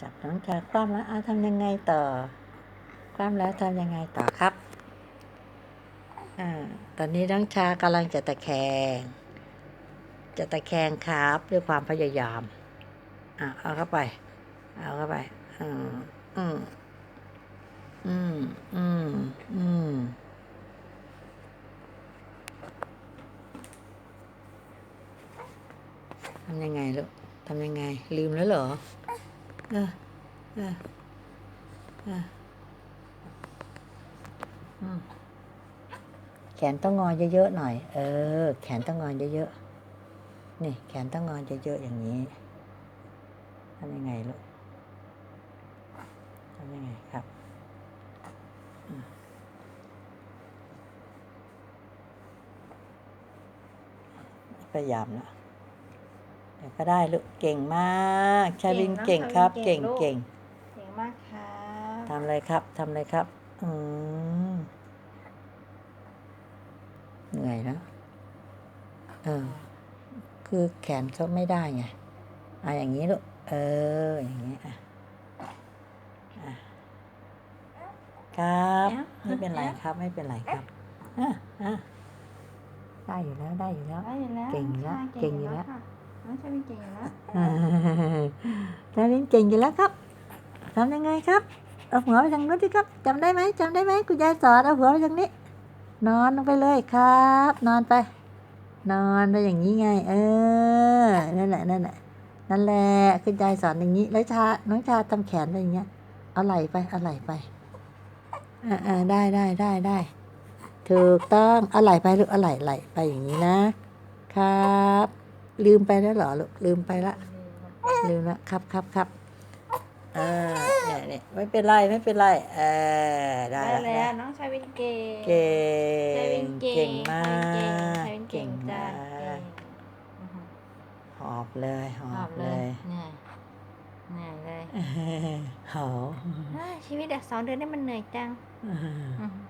จับน้องชาคว่ำแล้วอาทำยังไงต่อ คว่ำแล้วทำยังไงต่อครับอ่าตอนนี้น้องชากำลังจะตะแคง จะตะแคงครับด้วยความพยายามอะเอาเข้าไป เอาเข้าไป อืมอืมอืมอืมอืมทำยังไงลูกทำยังไง ลืมแล้วเหรอ เออเออเอออืมแขนต้องงอเยอะๆหน่อย เออ แขนต้องงอเยอะๆ นี่ แขนต้องงอเยอะๆอย่างนี้ทำยังไงลูกทำยังไงครับ พยายามนะเดี๋ยว ก็ได้ลูกเก่งมากชาลินเก่เก่งงนะครับชาลินเก่เก่งงลูกเก่งเก่งมากครับทำอะไรครับทำอะไรครับอืมเหนื่อยนะเออคือแขนเขาไม่ได้ไงอะอย่างนี้ลูกเอออย่างนี้อะอะครับไม่เป็นไรครับไม่เป็นไรครับอะอะได้อยู่แล้วได้อยู่แล้วได้อยู่แล้วเก่งอยู่แล้วใช่เก่งอยู่แล้วค่ะ น้องชาวินเก่งอยู่แล้วดารินเก่งอยู่แล้วครับทำยังไงครับ เอาหัวไปทางนู้นสิครับจำได้ไหมจำได้ไหมคุณยายสอนเอาหัวไปทางนี้ นอนลงไปเลยครับ นอนไป นอนไปอย่างนี้ไง เออ นั่นแหละ นั่นแหละ นั่นแหละคุณยายสอนอย่างนี้ แล้วชา น้องชาทำแขนไปอย่างเงี้ย เอาไหล่ไป เอาไหล่ไป อ่าอ่าได้ได้ได้ได้ถูกต้อง เอาไหล่ไปลูกเอาไหล่ไหล่ไปอย่างนี้นะครับ ลืมไปแล้วเหรอลูกลืมไปละ ลืมละครับครับครับเออเนี่ยเนี่ยไม่เป็นไรไม่เป็นไรเออได้ได้ละแล้วน้องชาวินเก่งเก่ชาวิงนเก่งเก่งมากชาวินเก่งจ้าเก่งอือฮึหอบเลยหอหอบบเลเลยยเหนื่อยเหนื่อยเลยหอบ อ่าชีวิตเด็กสองเดือนนี่มันเหนื่อยจังอ่าอือฮึ